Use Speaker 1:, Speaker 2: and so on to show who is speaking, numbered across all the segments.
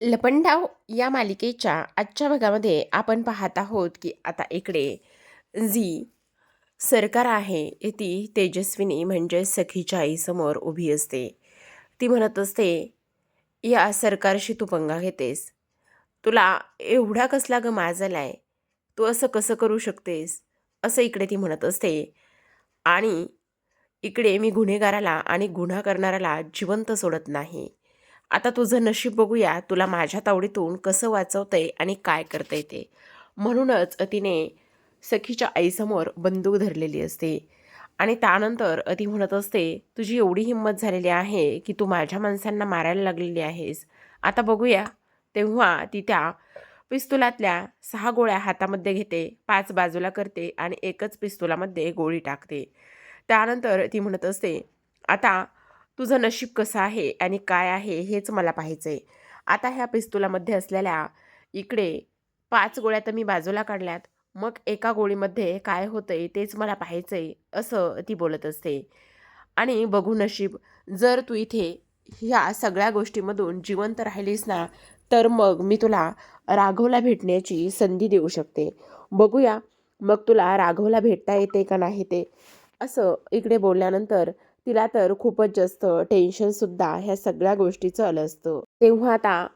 Speaker 1: लपंडाव या मालिकेच्या आजच्या भागामध्ये आपण पाहत आहोत की आता इकडे जी सरकार आहे ती तेजस्विनी म्हणजे सखीच्या आईसमोर उभी असते. ती म्हणत असते या सरकारशी तू पंगा घेतेस. तुला एवढा कसला ग माजलाय तू असं कसं करू शकतेस? असं इकडे ती म्हणत असते. आणि इकडे मी गुन्हेगाराला आणि गुन्हा करणाऱ्याला जिवंत सोडत नाही. आता तुझं नशीब बघूया तुला माझ्या तावडीतून कसं वाचवतंय आणि काय करता येते म्हणूनच तिने सखीच्या आईसमोर बंदूक धरलेली असते. आणि त्यानंतर ती म्हणत असते तुझी एवढी हिंमत झालेली आहे की तू माझ्या माणसांना मारायला लागलेली आहेस. आता बघूया. तेव्हा ती त्या पिस्तुलातल्या सहा गोळ्या हातामध्ये घेते पाच बाजूला करते आणि एकच पिस्तुलामध्ये गोळी टाकते. त्यानंतर ती म्हणत असते आता तुझं नशीब कसं आहे आणि काय आहे हेच मला पाहायचं आहे आता ह्या पिस्तुलामध्ये असलेल्या इकडे पाच गोळ्या तर मी बाजूला काढल्यात. मग एका गोळीमध्ये काय होतंय तेच मला पाहायचं आहे असं ती बोलत असते. आणि बघू नशीब जर तू इथे ह्या सगळ्या गोष्टीमधून जिवंत राहिलीस ना तर मग मी तुला राघवला भेटण्याची संधी देऊ शकते. बघूया मग तुला राघवला भेटता येते का नाही ते असं इकडे बोलल्यानंतर तिला तर खूपच जास्त टेन्शनसुद्धा ह्या सगळ्या गोष्टीचं आलं असतं. तेव्हा आता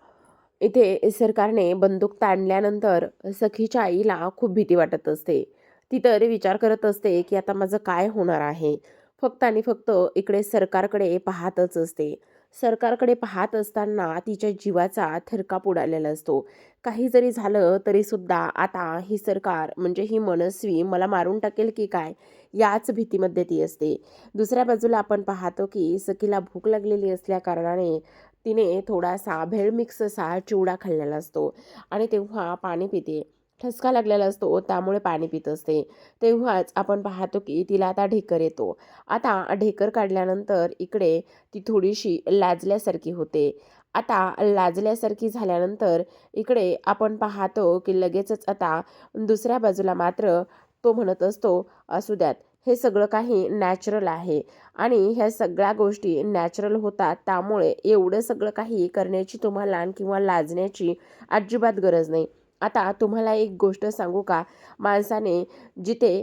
Speaker 1: इथे सरकारने बंदूक ताणल्यानंतर सखीच्या आईला खूप भीती वाटत असते. ती तर विचार करत असते की आता माझं काय होणार आहे? फक्त आणि फक्त इकडे सरकारकडे पाहतच असते. सरकारकडे पाहत असताना तिच्या जीवाचा थरकाप उडालेला असतो. काही जरी झालं तरीसुद्धा आता ही सरकार म्हणजे ही मनस्वी मला मारून टाकेल की काय याच भीतीमध्ये ती असते. दुसऱ्या बाजूला आपण पाहतो की सखीला भूक लागलेली असल्या कारणाने तिने थोडासा भेळ मिक्स असा चिवडा खाल्लेला असतो आणि तेव्हा पाणी पिते. ठसका लागलेला असतो त्यामुळे पाणी पित असते. तेव्हाच आपण पाहतो की तिला आता ढेकर येतो. आता ढेकर काढल्यानंतर इकडे ती थोडीशी लाजल्यासारखी होते. आता लाजल्यासारखी झाल्यानंतर इकडे आपण पाहतो की लगेचच आता दुसऱ्या बाजूला मात्र तो म्हणत असतो असू द्यात. हे सगळं काही नॅचरल आहे आणि ह्या सगळ्या गोष्टी नॅचरल होतात. त्यामुळे एवढं सगळं काही करण्याची तुम्हाला किंवा लाजण्याची अजिबात गरज नाही. आता तुम्हाला एक गोष्ट सांगू का? माणसाने जिथे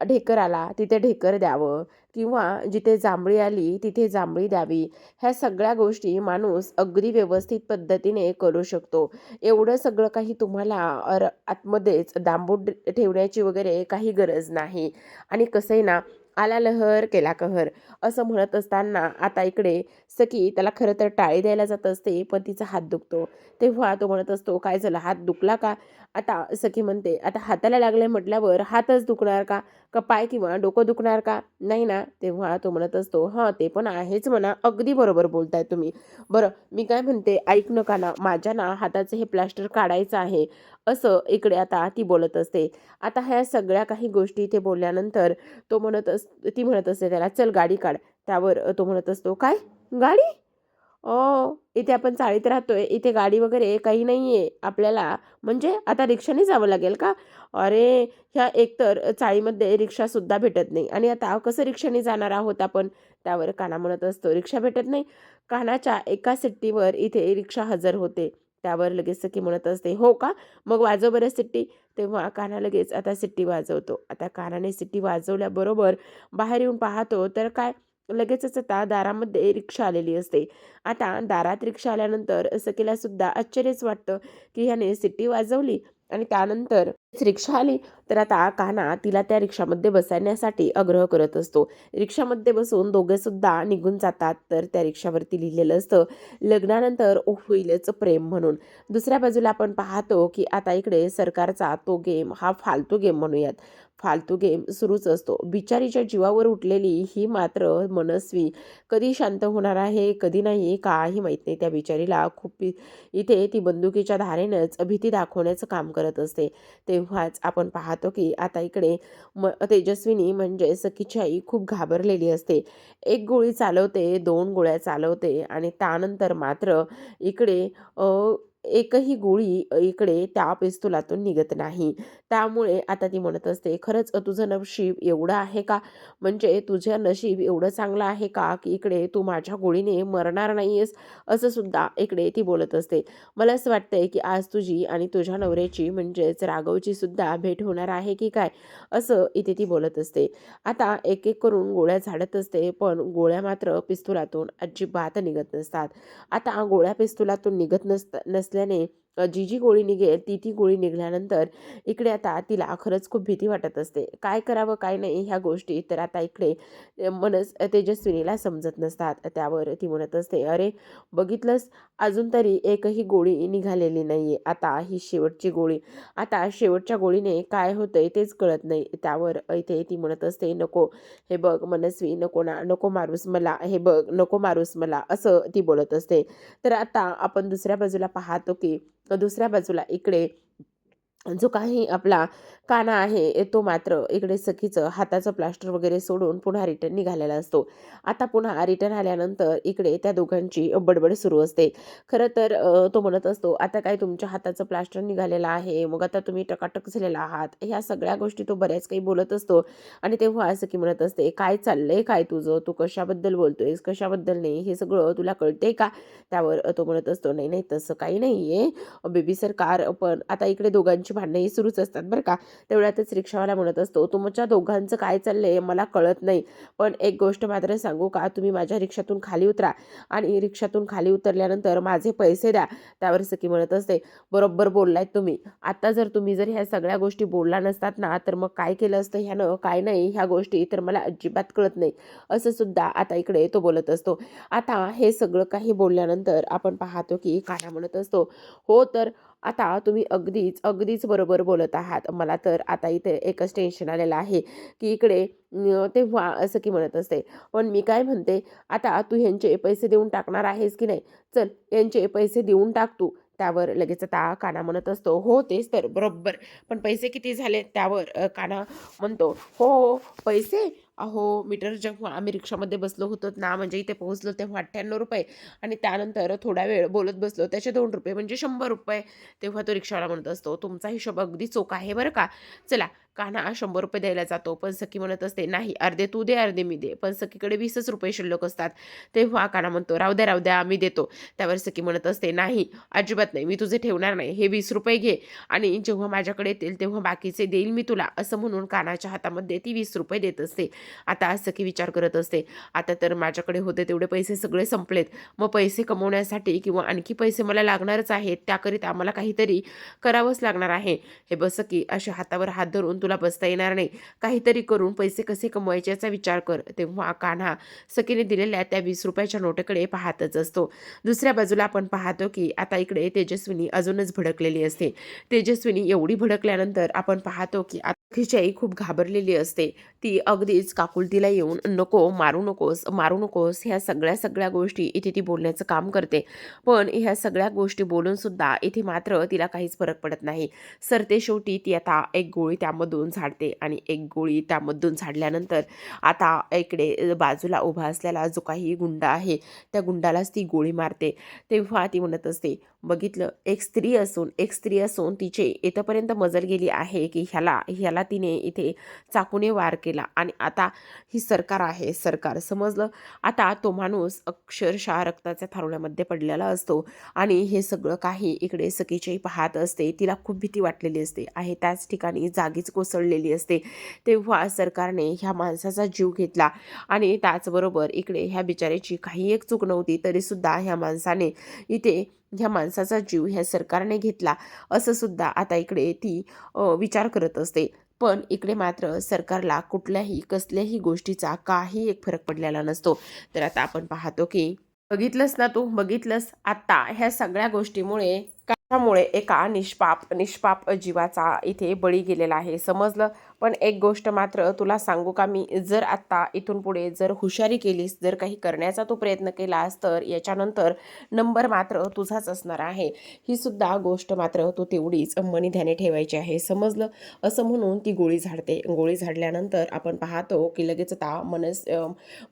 Speaker 1: ढेकर आला तिथे ढेकर द्यावं किंवा जिथे जांभळी आली तिथे जांभळी द्यावी. ह्या सगळ्या गोष्टी माणूस अगदी व्यवस्थित पद्धतीने करू शकतो. एवढं सगळं काही तुम्हाला अर आतमध्येच दांबून ठेवण्याची वगैरे काही गरज नाही. आणि कसं आहे ना आला लहर केला कहर असं म्हणत असताना आता इकडे सखी त्याला खरं तर टाळी द्यायला जात असते पण तिचा हात दुखतो. तेव्हा तो म्हणत असतो काय झालं? हात दुखला का? आता सखी म्हणते आता हाताला लागले म्हटल्यावर हातच दुखणार का? का पाय किंवा डोकं दुखणार का? नाही ना. तेव्हा तो म्हणत असतो हां ते पण आहेच म्हणा. अगदी बरोबर बोलताय तुम्ही. बरं मी काय म्हणते ऐक नका ना माझ्या ना हाताचं हे प्लास्टर काढायचं आहे. असं इकडे आता ती बोलत असते. आता ह्या सगळ्या काही गोष्टी इथे बोलल्यानंतर तो म्हणत अस ती म्हणत असते त्याला चल गाडी काढ. त्यावर तो म्हणत असतो काय? गाडी? ओ इथे आपण चाळीत राहतोय. इथे गाडी वगैरे काही नाही आहे आपल्याला. म्हणजे आता रिक्षाने जावं लागेल का? अरे ह्या एकतर चाळीमध्ये रिक्षासुद्धा भेटत नाही. आणि आता कसं रिक्षाने जाणार आहोत आपण? त्यावर काना म्हणत असतो रिक्षा भेटत नाही. कानाच्या एका सिट्टीवर इथे रिक्षा हजर होते. त्यावर लगेच सखी म्हणत असते हो का? मग वाजव बरं सिट्टी. तेव्हा काना लगेच आता सिट्टी वाजवतो. आता कानाने सिट्टी वाजवल्याबरोबर बाहेर येऊन पाहतो तर काय? लगेचच आता दारामध्ये रिक्षा आलेली असते. आता दारात रिक्षा आल्यानंतर सखीला सुद्धा आश्चर्यच वाटतं की ह्याने सिट्टी वाजवली आणि त्यानंतर रिक्षा आली तर आता कान्हा तिला त्या रिक्षामध्ये बसण्यासाठी आग्रह करत असतो. रिक्षामध्ये बसून दोघे सुद्धा निघून जातात तर त्या रिक्षावरती लिहिलेलं असतं लग्नानंतर होईलच प्रेम म्हणून. दुसऱ्या बाजूला आपण पाहतो की आता इकडे सरकारचा तो गेम हा फालतू गेम म्हणूयात. फालतू गेम सुरूच असतो. बिचारीच्या जीवावर उठलेली ही मात्र मनस्वी कधी शांत होणार आहे कधी नाही काही माहीत नाही. त्या बिचारीला खूप इथे ती बंदुकीच्या धारेनंच भीती दाखवण्याचं काम करत असते. तेव्हाच आपण पाहतो की आता इकडे म तेजस्विनी म्हणजे सखीची आई खूप घाबरलेली असते. एक गोळी चालवते दोन गोळ्या चालवते आणि त्यानंतर मात्र इकडे एकही गोळी इकडे त्या पिस्तुलातून निघत नाही. त्यामुळे आता ती म्हणत असते खरंच तुझं नशीब एवढं आहे का? म्हणजे तुझं नशीब एवढं चांगलं आहे का की इकडे तू माझ्या गोळीने मरणार नाहीयेस? असं सुद्धा इकडे ती बोलत असते. मला असं वाटतंय की आज तुझी आणि तुझ्या नवऱ्याची म्हणजेच राघवची सुद्धा भेट होणार आहे की काय? असं इथे ती बोलत असते. आता एक एक करून गोळ्या झाडत असते पण गोळ्या मात्र पिस्तुलातून अजिबात निघत नसतात. आता गोळ्या पिस्तुलातून निघत नसत नसल्या असल्याने जी जी गोळी निघेल ती ती गोळी निघाल्यानंतर इकडे आता तिला खरंच खूप भीती वाटत असते. काय करावं काय नाही ह्या गोष्टी तर आता इकडे मनस तेजस्विनीला समजत नसतात. त्यावर ती म्हणत असते अरे बघितलंस? अजून तरी एकही गोळी निघालेली नाही आहे आता ही शेवटची गोळी. आता शेवटच्या गोळीने काय होतंय तेच कळत नाही. त्यावर इथे ती म्हणत असते नको हे बघ मनस्वी नको ना नको मारूस मला हे बघ नको मारूस मला असं ती बोलत असते. तर आता आपण दुसऱ्या बाजूला पाहतो की दुसऱ्या बाजूला इकडे जो काही आपला काना आहे तो मात्र इकडे सखीचं हाताचं प्लास्टर वगैरे सोडून पुन्हा रिटर्न निघालेला असतो. आता पुन्हा रिटर्न आल्यानंतर इकडे त्या दोघांची बडबड सुरू असते. खरं तर तो म्हणत असतो आता काय तुमच्या हाताचं प्लास्टर निघालेलं आहे मग आता तुम्ही टकाटक झालेला आहात. ह्या सगळ्या गोष्टी तो बऱ्याच काही बोलत असतो आणि तेव्हा सखी म्हणत असते काय चाललंय? काय तुझं? तू कशाबद्दल बोलतोयस? कशाबद्दल नाही? हे सगळं तुला कळतंय का? त्यावर तो म्हणत असतो नाही नाही तसं काही नाही आहे बेबी सरकार पण आता इकडे दोघांची भांडणंही सुरूच असतात बरं का. तेवढ्यातच रिक्षावाला म्हणत असतो तुमच्या दोघांचं काय चाललंय मला कळत नाही. पण एक गोष्ट मात्र सांगू का तुम्ही माझ्या रिक्षातून खाली उतरा आणि रिक्षातून खाली उतरल्यानंतर माझे पैसे द्या. त्यावर सखी म्हणत असते बरोबर बोललायत तुम्ही. आता जर तुम्ही जर ह्या सगळ्या गोष्टी बोलला नसतात ना तर मग काय केलं असतं ह्यानं? काय नाही ह्या गोष्टी तर मला अजिबात कळत नाही. असं सुद्धा आता इकडे तो बोलत असतो. आता हे सगळं काही बोलल्यानंतर आपण पाहतो की काना म्हणत असतो हो तर आता तुम्ही अगदीच अगदीच बरोबर बोलत आहात. मला तर आता इथे एकच टेन्शन आलेलं आहे की इकडे तेव्हा असं की म्हणत असते पण मी काय म्हणते? आता तू ह्यांचे पैसे देऊन टाकणार आहेस की नाही? चल यांचे पैसे देऊन टाक तू. त्यावर लगेच आता काना म्हणत असतो हो तेच तर बरोबर. पण पैसे किती झाले? त्यावर काना म्हणतो हो हो पैसे? अहो मीटर जेव्हा आम्ही रिक्षामध्ये बसलो होतो ना म्हणजे इथे पोहोचलो तेव्हा अठ्ठ्याण्णव रुपये आणि त्यानंतर थोडा वेळ बोलत बसलो त्याचे दोन रुपये म्हणजे शंभर रुपये तेव्हा तो रिक्षावाला म्हणत असतो तुमचा हिशोब अगदी चोख आहे बरं का? चला कान्हा शंभर रुपये द्यायला जातो. पण सखी म्हणत असते नाही अर्धे तू दे अर्धे मी दे. पण सखीकडे वीसच रुपये शिल्लक असतात. तेव्हा काना म्हणतो राहू द्या राहू द्या आम्ही देतो. त्यावर सखी म्हणत असते नाही अजिबात नाही मी तुझे ठेवणार नाही. हे वीस रुपये घे आणि जेव्हा माझ्याकडे येतील तेव्हा बाकीचे देईल मी तुला. असं म्हणून कानाच्या हातामध्ये ती वीस रुपये देत असते. आता सखी विचार करत असते आता तर माझ्याकडे होते तेवढे पैसे सगळे संपलेत. मग पैसे कमवण्यासाठी किंवा आणखी पैसे मला लागणारच आहेत त्याकरिता आम्हाला काहीतरी करावंच लागणार आहे. हे बस की अशा हातावर हात धरून तुला बसता येणार नाही. काहीतरी करून पैसे कसे कमवायचे याचा विचार कर. तेव्हा कान्हा सखीने दिलेल्या त्या वीस रुपयाच्या नोटेकडे पाहतच असतो. दुसऱ्या बाजूला आपण पाहतो की आता इकडे तेजस्विनी अजूनच भडकलेली असते. तेजस्विनी एवढी भडकल्यानंतर आपण पाहतो की खिचाई खूप घाबरलेली असते. ती अगदीच काकुलतीला येऊन नको मारू नकोस मारू नकोस ह्या सगळ्या सगळ्या गोष्टी इथे ती बोलण्याचं काम करते. पण ह्या सगळ्या गोष्टी बोलून सुद्धा इथे मात्र तिला काहीच फरक पडत नाही. सरते शेवटी ती आता एक गोळी त्यामध्ये त्यामधून झाडते आणि एक गोळी त्यामधून झाडल्यानंतर आता इकडे बाजूला उभा असलेला जो काही गुंडा आहे त्या गुंडालाच ती गोळी मारते. तेव्हा ती म्हणत असते बघितलं. एक स्त्री असून एक स्त्री असून तिचे इथंपर्यंत मजल गेली आहे की ह्याला ह्याला तिने इथे चाकूने वार केला. आणि आता ही सरकार आहे सरकार. समजलं? आता तो माणूस अक्षरशः रक्ताच्या थारोळ्यामध्ये पडलेला असतो. आणि हे सगळं काही इकडे सखीच्याही पाहत असते. तिला खूप भीती वाटलेली असते. आहे त्याच ठिकाणी जागीच कोसळलेली असते. तेव्हा सरकारने ह्या माणसाचा जीव घेतला. आणि त्याचबरोबर इकडे ह्या बिचाऱ्याची काही एक चूक नव्हती तरीसुद्धा ह्या माणसाने इथे ह्या माणसाचा जीव ह्या सरकारने घेतला असं सुद्धा आता इकडे ती विचार करत असते. पण इकडे मात्र सरकारला कुठल्याही कसल्याही गोष्टीचा काही एक फरक पडलेला नसतो. तर आता आपण पाहतो की बघितलंस ना तू बघितलंस आता ह्या सगळ्या गोष्टीमुळे त्यामुळे एका निष्पाप निष्पाप जीवाचा इथे बळी गेलेला आहे? समजलं? पण एक गोष्ट मात्र तुला सांगू का मी जर आत्ता इथून पुढे जर हुशारी केलीस जर काही करण्याचा तू प्रयत्न केलास तर याच्यानंतर नंबर मात्र तुझाच असणार आहे. ही सुद्धा गोष्ट मात्र तू तेवढीच मनी ध्याने ठेवायची आहे. समजलं? असं म्हणून ती गोळी झाडते. गोळी झाडल्यानंतर आपण पाहतो की लगेच आता मनस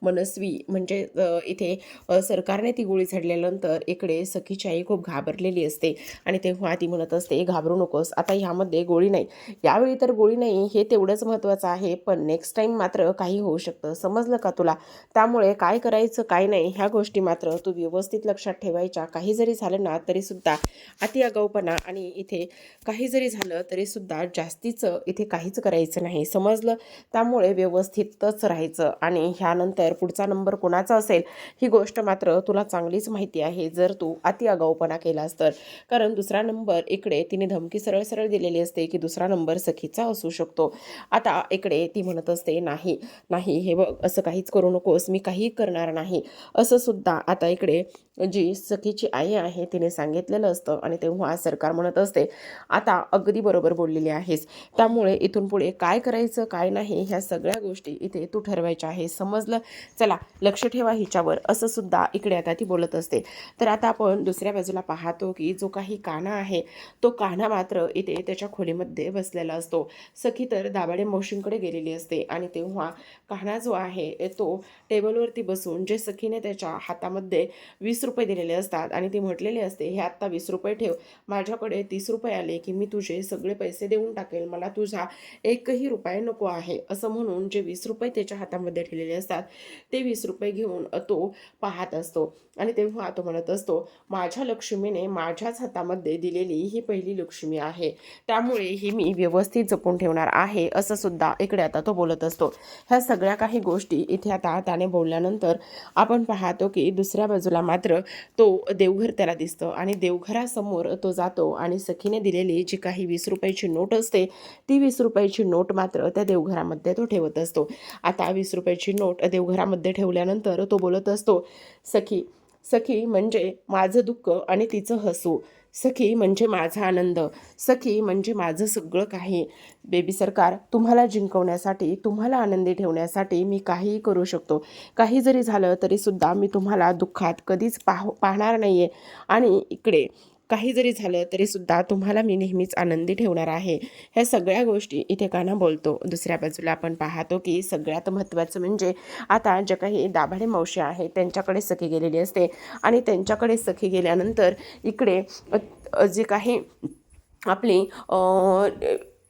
Speaker 1: मनस्वी म्हणजे इथे सरकारने ती गोळी झाडल्यानंतर इकडे सखीची आई खूप घाबरलेली असते. आणि तेव्हा ती म्हणत असते घाबरू नकोस. आता ह्यामध्ये गोळी नाही. यावेळी तर गोळी नाही हे ते तेवढंच महत्त्वाचं आहे पण नेक्स्ट टाईम मात्र काही होऊ शकतं. समजलं का तुला? त्यामुळे काय करायचं काय नाही ह्या गोष्टी मात्र तू व्यवस्थित लक्षात ठेवायच्या. काही जरी झालं ना तरीसुद्धा अति अगाऊपणा आणि इथे काही जरी झालं तरीसुद्धा जास्तीचं इथे काहीच करायचं नाही. समजलं? त्यामुळे व्यवस्थितच राहायचं आणि ह्यानंतर पुढचा नंबर कोणाचा असेल ही गोष्ट मात्र तुला चांगलीच माहिती आहे जर तू अति अगाऊपणा केलास तर. कारण दुसरा नंबर इकडे तिने धमकी सरळ सरळ दिलेली असते की दुसरा नंबर सखीचा असू शकतो. आता इकडे ती म्हणत असते नाही नाही हे बघ असं काहीच करू नकोस मी काही करणार नाही. असं सुद्धा आता इकडे जी सखीची आई आहे तिने सांगितलेलं असतं आणि तेव्हा सरकार म्हणत असते आता अगदी बरोबर बोललेली आहेस. त्यामुळे इथून पुढे काय करायचं काय नाही ह्या सगळ्या गोष्टी इथे तू ठरवायच्या आहे. समजलं? चला लक्ष ठेवा हिच्यावर. असं सुद्धा इकडे आता ती बोलत असते. तर आता आपण दुसऱ्या बाजूला पाहतो की जो काही काना आहे तो काना मात्र इथे त्याच्या खोलीमध्ये बसलेला असतो. सखी तर दाभाडे मावशींकडे गेलेली असते आणि तेव्हा कान्हा जो आहे तो टेबलवरती बसून जे सखीने त्याच्या हातामध्ये वीस रुपये दिलेले असतात आणि ती म्हटलेली असते हे आत्ता वीस रुपये ठेव. माझ्याकडे तीस रुपये आले की मी तुझे सगळे पैसे देऊन टाकेल. मला तुझा एकही रुपये नको आहे. असं म्हणून जे वीस रुपये त्याच्या हातामध्ये ठेवलेले असतात ते वीस रुपये घेऊन तो पाहत असतो. आणि तेव्हा तो म्हणत असतो माझ्या लक्ष्मीने माझ्याच हातामध्ये दिलेली ही पहिली लक्ष्मी आहे. त्यामुळे ही मी व्यवस्थित जपून ठेवणार आहे असं सुद्धा इकडे आता तो बोलत असतो. ह्या सगळ्या काही गोष्टी इथे आता त्याने बोलल्यानंतर आपण पाहतो की दुसऱ्या बाजूला मात्र तो देवघर त्याला दिसतं आणि देवघरासमोर तो जातो आणि सखीने दिलेली जी काही वीस रुपयाची नोट असते ती वीस रुपयाची नोट मात्र त्या देवघरामध्ये तो ठेवत असतो. आता वीस रुपयाची नोट देवघरामध्ये ठेवल्यानंतर तो बोलत असतो सखी सखी म्हणजे माझं दुःख आणि तिचं हसू. सखी म्हणजे माझा आनंद. सखी म्हणजे माझं सगळं काही. बेबी सरकार तुम्हाला जिंकवण्यासाठी तुम्हाला आनंदी ठेवण्यासाठी मी काहीही करू शकतो. काही जरी झालं तरीसुद्धा मी तुम्हाला दुःखात कधीच पाह पाहणार नाही आहे आणि इकडे काही जरी झालं तरीसुद्धा तुम्हाला मी नेहमीच आनंदी ठेवणार आहे. ह्या सगळ्या गोष्टी इथे काना बोलतो. दुसऱ्या बाजूला आपण पाहतो की सगळ्यात महत्त्वाचं म्हणजे आता ज्या काही दाभाडे मावशी आहे त्यांच्याकडे सखी गेलेली असते आणि त्यांच्याकडे सखी गेल्यानंतर इकडे जे काही आपली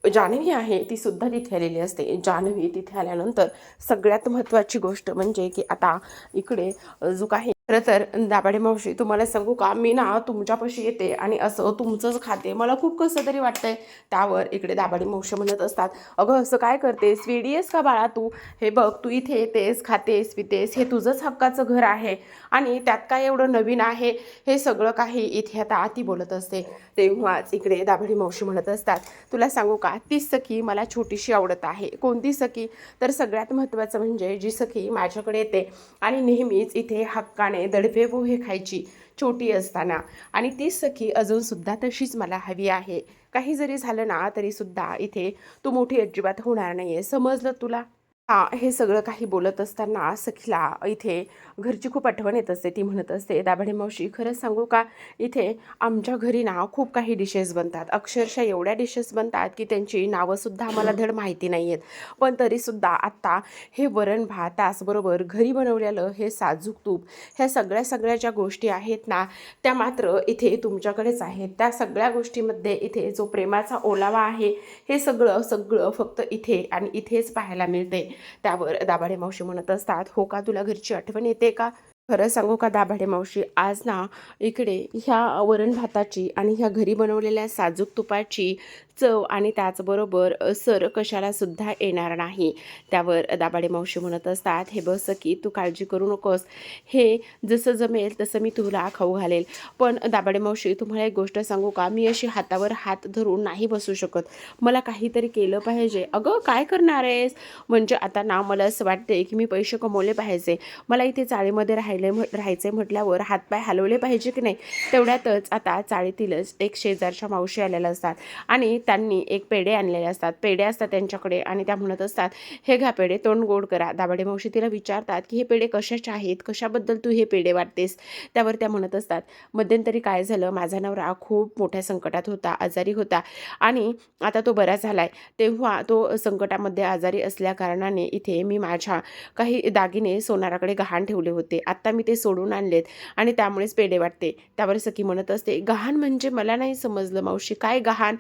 Speaker 1: जान्हवी आहे ती सुद्धा तिथे आलेली असते. जान्हवी तिथे आल्यानंतर सगळ्यात महत्त्वाची गोष्ट म्हणजे की आता इकडे जो काही खरं तर दाभाडे मावशी तुम्हाला सांगू का? मी ना तुमच्यापाशी येते आणि असं तुमचंच खाते मला खूप कसं तरी वाटतंय. त्यावर इकडे दाभाडे मावशी म्हणत असतात अगं असं काय करतेस? वेडीयेस आहेस का बाळा तू? हे बघ तू इथे येतेस खातेस पितेस हे तुझंच हक्काचं घर आहे. आणि त्यात काय एवढं नवीन आहे? हे सगळं काही इथे आता आती बोलत असते. तेव्हाच इकडे दाभाडी मावशी म्हणत असतात तुला सांगू का? ती सखी मला छोटीशी आवडत आहे. कोणती सखी? तर सगळ्यात महत्त्वाचं म्हणजे जी सखी माझ्याकडे येते आणि नेहमीच इथे हक्काने दडपे पोहे खायची छोटी असताना. आणि तीच सखी अजूनसुद्धा तशीच मला हवी आहे. काही जरी झालं ना तरीसुद्धा इथे तू मोठी अजिबात होणार नाही आहे समजलं तुला? हा हे सगळं काही बोलत असताना सखीला इथे घरची खूप आठवण येत असते. ती म्हणत असते दाभाडे मावशी खरंच सांगू का? इथे आमच्या घरी ना खूप काही डिशेस बनतात. अक्षरशः एवढ्या डिशेस बनतात की त्यांची नावंसुद्धा आम्हाला धड माहिती नाही आहेत पण तरीसुद्धा आत्ता हे वरण भात त्याचबरोबर घरी बनवलेलं हे साजूक तूप ह्या सगळ्या सगळ्या ज्या गोष्टी आहेत ना त्या मात्र इथे तुमच्याकडेच आहेत. त्या सगळ्या गोष्टीमध्ये इथे जो प्रेमाचा ओलावा आहे हे सगळं सगळं फक्त इथे आणि इथेच पाहायला मिळते. त्यावर दाभाडे मावशी म्हणत असतात हो का तुला घरची आठवण येते का? खरं सांगू का दाभाडे मावशी आज ना इकडे ह्या वरण भाताची आणि ह्या घरी बनवलेल्या साजूक तुपाची चव आणि त्याचबरोबर सर कशालासुद्धा येणार नाही. त्यावर दाबाडे मावशी म्हणत असतात हे बस की तू काळजी करू नकोस. हे जसं जमेल तसं मी तुला खाऊ घालेल. पण दाबाडे मावशी तुम्हाला एक गोष्ट सांगू का? मी अशी हातावर हात धरून नाही बसू शकत. मला काहीतरी केलं पाहिजे. अगं काय करणार आहेस? म्हणजे आता ना मला असं वाटते की मी पैसे कमवले पाहिजे. मला इथे चाळीमध्ये राहिले म्ह राहायचे म्हटल्यावर हातपाय हलवले पाहिजे की नाही? तेवढ्यातच आता चाळीतीलच एक शेजारच्या मावशी आलेल्या असतात. आणि त्यांनी एक पेढे आणलेले असतात. पेढे असतात त्यांच्याकडे आणि त्या म्हणत असतात हे घ्या पेढे तोंड गोड करा. दाभाडे मावशी तिला विचारतात की हे पेढे कशाचे आहेत? कशाबद्दल तू हे पेढे वाटतेस? त्यावर त्या म्हणत असतात मध्यंतरी काय झालं? माझा नवरा खूप मोठ्या संकटात होता आजारी होता आणि आता तो बरा झाला आहे तेव्हा तो संकटामध्ये आजारी असल्या कारणाने इथे मी माझ्या काही दागिने सोनाराकडे गहाण ठेवले होते. आत्ता मी ते सोडून आणलेत आणि त्यामुळेच पेढे वाटते. त्यावर सखी म्हणत असते गहाण म्हणजे मला नाही समजलं मावशी. काय गहाण?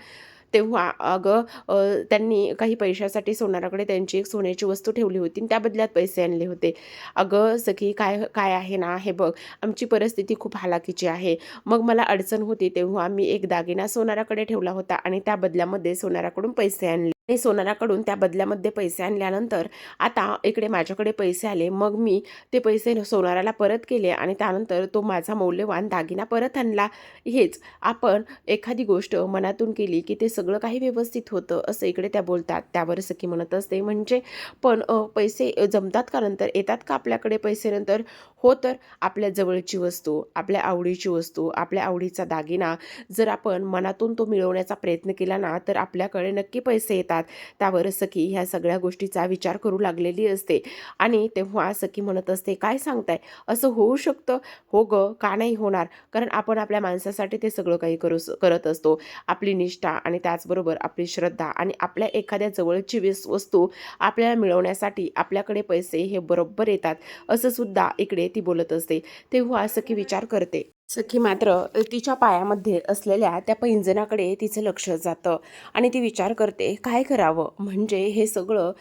Speaker 1: तेव्हा अगं त्यांनी काही पैशासाठी सोनाराकडे त्यांची एक सोन्याची वस्तू ठेवली होती आणि त्या बदल्यात पैसे आणले होते. अगं सखी काय काय आहे ना हे बघ आमची परिस्थिती खूप हालाकीची आहे. मग मला अडचण होती तेव्हा मी एक दागिना सोनाराकडे ठेवला होता आणि त्या बदल्यामध्ये सोनाराकडून पैसे आणले. आणि सोनाराकडून त्या बदल्यामध्ये पैसे आणल्यानंतर आता इकडे माझ्याकडे पैसे आले. मग मी ते पैसे सोनाराला परत केले आणि त्यानंतर तो माझा मौल्यवान दागिना परत आणला. हेच आपण एखादी गोष्ट मनातून केली की ते सगळं काही व्यवस्थित होतं असं इकडे त्या बोलतात. त्यावर सखी म्हणत असते. म्हणजे पण पैसे जमतात का नंतर? येतात का आपल्याकडे पैसे नंतर? हो तर आपल्या जवळची वस्तू आपल्या आवडीची वस्तू आपल्या आवडीचा दागिना जर आपण मनातून तो मिळवण्याचा प्रयत्न केला ना तर आपल्याकडे नक्की पैसे येतात. त्यावर सखी ह्या सगळ्या गोष्टीचा विचार करू लागलेली असते. आणि तेव्हा सखी म्हणत असते काय सांगताय? असं होऊ शकतं? हो ग का नाही होणार? कारण आपण आपल्या माणसासाठी ते सगळं काही करू करत असतो. आपली निष्ठा आणि त्याचबरोबर आपली श्रद्धा आणि आपल्या एखाद्या जवळची वेस वस्तू आपल्याला मिळवण्यासाठी आपल्याकडे पैसे हे बरोबर येतात. असं सुद्धा इकडे ती बोलत असते. तेव्हा सखी विचार करते. सखी मात्र तिच्या पायामध्ये असलेल्या त्या पैंजणाकडे तिचं लक्ष जातं आणि ती विचार करते काय करावं? म्हणजे हे सगळं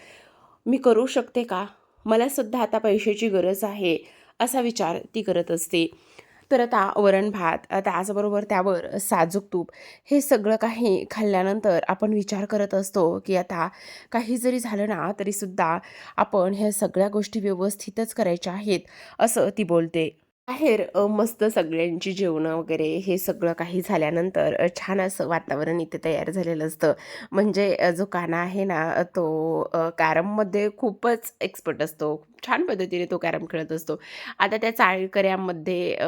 Speaker 1: मी करू शकते का? मला सुद्धा आता पैशाची गरज आहे असा विचार ती करत असते. तर आता वरण भात त्याचबरोबर त्यावर साजूक तूप हे सगळं काही खाल्ल्यानंतर आपण विचार करत असतो की आता काही जरी झालं ना तरीसुद्धा आपण ह्या सगळ्या गोष्टी व्यवस्थितच करायच्या आहेत असं ती बोलते. बाहेर मस्त सगळ्यांची जेवणं वगैरे हे सगळं काही झाल्यानंतर छान असं वातावरण इथे तयार झालेलं असतं. म्हणजे जो काना आहे ना तो कॅरममध्ये खूपच एक्सपर्ट असतो. छान पद्धतीने तो कॅरम खेळत असतो. आता त्या चाळीकऱ्यामध्ये अ,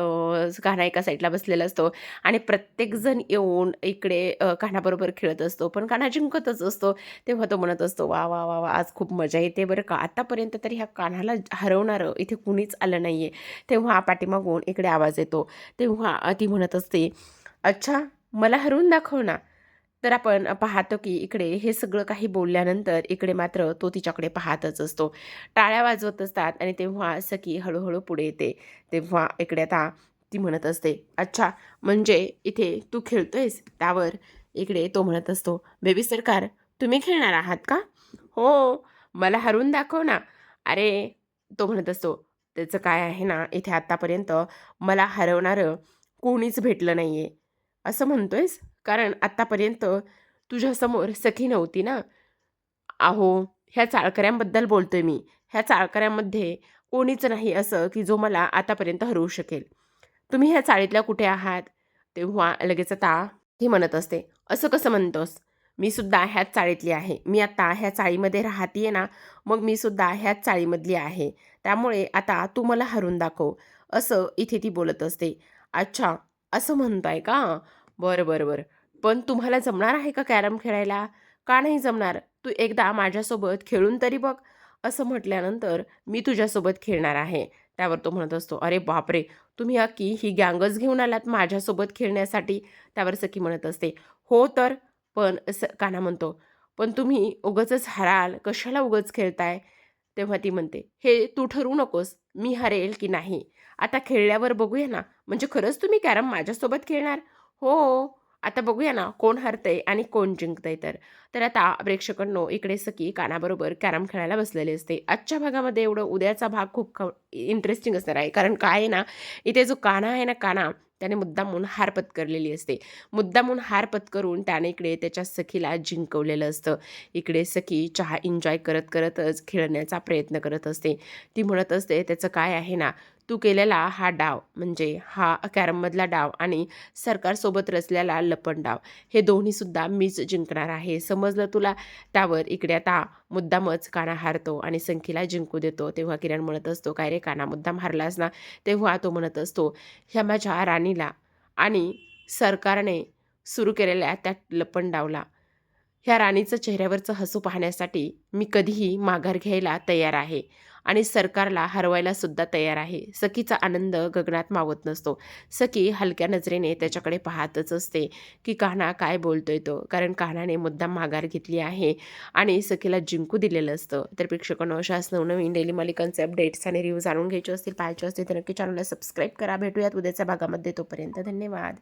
Speaker 1: कान्हा एका साईडला बसलेला असतो आणि प्रत्येकजण येऊन इकडे कान्हाबरोबर खेळत असतो. पण कान्हा जिंकतच असतो. तेव्हा तो म्हणत असतो वा वा वा वा आज खूप मजा येते बरं का. आतापर्यंत तरी ह्या कान्हाला हरवणारं इथे कुणीच आलं नाही आहे तेव्हा पाठीमागून इकडे आवाज येतो. तेव्हा ती म्हणत असते अच्छा मला हरवून दाखव ना. तर आपण पाहतो की इकडे हे सगळं काही बोलल्यानंतर इकडे मात्र तो तिच्याकडे पाहतच असतो. टाळ्या वाजवत असतात आणि तेव्हा सखी हळूहळू पुढे येते. तेव्हा इकडे आता ती म्हणत असते अच्छा म्हणजे इथे तू खेळतोयस? त्यावर इकडे तो म्हणत असतो बेबी सरकार तुम्ही खेळणार आहात का? हो मला हरवून दाखव ना. अरे तो म्हणत असतो त्याचं काय आहे ना इथे आत्तापर्यंत मला हरवणारं कोणीच भेटलं नाही आहे असं म्हणतोयस? कारण आत्तापर्यंत तुझ्यासमोर सखी नव्हती ना? अहो ह्या चाळकऱ्यांबद्दल बोलतोय मी. ह्या चाळकऱ्यांमध्ये कोणीच नाही असं की जो मला आतापर्यंत हरवू शकेल. तुम्ही ह्या चाळीतल्या कुठे आहात? तेव्हा लगेच आता ही म्हणत असते. असं कसं म्हणतोस? मी सुद्धा ह्याच चाळीतली आहे. मी आता ह्या चाळीमध्ये राहतीये ना मग मी सुद्धा ह्याच चाळीमधली आहे. त्यामुळे आता तू मला हरून दाखव. असं इथे ती बोलत असते. अच्छा असं म्हणताय का? बरं बरं बरं. पण तुम्हाला जमणार आहे का कॅरम खेळायला? का नाही जमणार? तू एकदा माझ्यासोबत खेळून तरी बघ. असं म्हटल्यानंतर मी तुझ्यासोबत खेळणार आहे. त्यावर तो म्हणत असतो अरे बापरे! तुम्ही अक्की ही गँगच घेऊन आलात माझ्यासोबत खेळण्यासाठी. त्यावर सखी म्हणत असते हो तर. पण स काना म्हणतो पण तुम्ही उगंच हराल कशाला उगंच खेळताय? तेव्हा ती म्हणते हे तू ठरवू नकोस मी हरेल की नाही? आता खेळल्यावर बघूया ना म्हणजे खरंच तुम्ही कॅरम माझ्यासोबत खेळणार? हो. आता बघूया ना कोण हरतंय आणि कोण जिंकतंय तर. तर आता प्रेक्षकांनो इकडे सखी कानाबरोबर कॅरम खेळायला बसलेले असते. आजच्या भागामध्ये एवढं उद्याचा भाग खूप ख इंटरेस्टिंग असणार आहे. कारण काय आहे ना इथे जो काना आहे ना काना त्याने मुद्दामून हार पत्करलेली असते. मुद्दामून हार पत्करून त्याने इकडे त्याच्या सखीला जिंकवलेलं असतं. इकडे सखी चहा एन्जॉय करत करतच खेळण्याचा प्रयत्न करत असते. ती म्हणत असते त्याचं काय आहे ना तू केलेला हा डाव म्हणजे हा कॅरममधला डाव आणि सरकारसोबत रचलेला लपण डाव हे दोन्हीसुद्धा मीच जिंकणार आहे. समजलं तुला? त्यावर इकडे आता मुद्दामच काना हारतो आणि संखीला जिंकू देतो. तेव्हा किरण म्हणत असतो काय रे काना मुद्दाम हारलास ना? तेव्हा तो म्हणत असतो ह्या माझ्या राणीला आणि सरकारने सुरू केलेल्या त्या लपण डावला. ह्या राणीचं चेहऱ्यावरचं हसू पाहण्यासाठी मी कधीही माघार घ्यायला तयार आहे. आणि सरकारला हरवायला सुद्धा तयार आहे. सखीचा आनंद गगनात मावत नसतो. सखी हलक्या नजरेने त्याच्याकडे पाहतच असते की कान्हा काय बोलतोय तो. कारण कान्हाने मुद्दाम माघार घेतली आहे आणि सखीला जिंकू दिलेलं असतं. तर प्रेक्षकांनो अशाच नवनवीन डेली मालिकांचे अपडेट्स आणि रिव्ह्यू जाणून घ्यायचे असतील पाहायचे असतील तर नक्की चॅनलला सबस्क्राईब करा. भेटूयात उद्याच्या भागामध्ये. तोपर्यंत धन्यवाद.